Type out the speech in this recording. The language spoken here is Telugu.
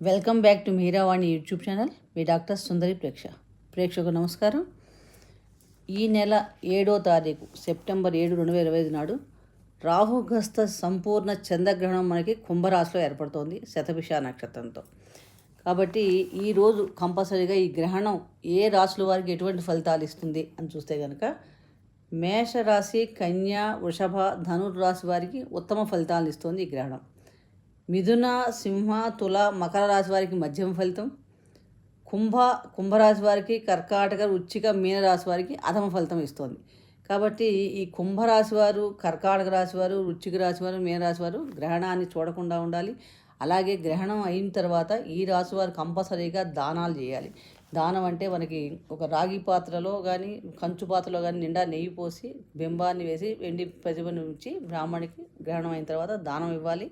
Welcome back to Meeravani YouTube channel. Me doctor Sundari ప్రేక్ష. ప్రేక్షకు నమస్కారం. ఈ నెల ఏడో తారీఖు సెప్టెంబర్ ఏడు రెండు వేల ఇరవై ఐదు నాడు రాహుగ్రస్త సంపూర్ణ చంద్రగ్రహణం మనకి కుంభరాశిలో ఏర్పడుతోంది శతభిష నక్షత్రంతో. కాబట్టి ఈరోజు కంపల్సరీగా ఈ గ్రహణం ఏ రాశుల వారికి ఎటువంటి ఫలితాలు ఇస్తుంది అని చూస్తే కనుక మేషరాశి కన్యా వృషభ ధనుర్ రాశి వారికి ఉత్తమ ఫలితాలను ఇస్తుంది ఈ గ్రహణం. మిథున సింహ తుల మకర రాశి వారికి మధ్యమ ఫలితం. కుంభ కుంభరాశి వారికి కర్కాటక వృచ్చిక మీనరాశి వారికి అధమ ఫలితం ఇస్తుంది. కాబట్టి ఈ కుంభరాశి వారు కర్కాటక రాశి వారు వృచ్చిక రాశి వారు మీనరాశి వారు గ్రహణాన్ని చూడకుండా ఉండాలి. అలాగే గ్రహణం అయిన తర్వాత ఈ రాశి వారు కంపల్సరీగా దానాలు చేయాలి. దానం అంటే మనకి ఒక రాగి పాత్రలో కానీ కంచు పాత్రలో కానీ నిండా నెయ్యి పోసి బింబాన్ని వేసి వెండి ప్రతిభను ఉంచి బ్రాహ్మణికి గ్రహణం అయిన తర్వాత దానం ఇవ్వాలి.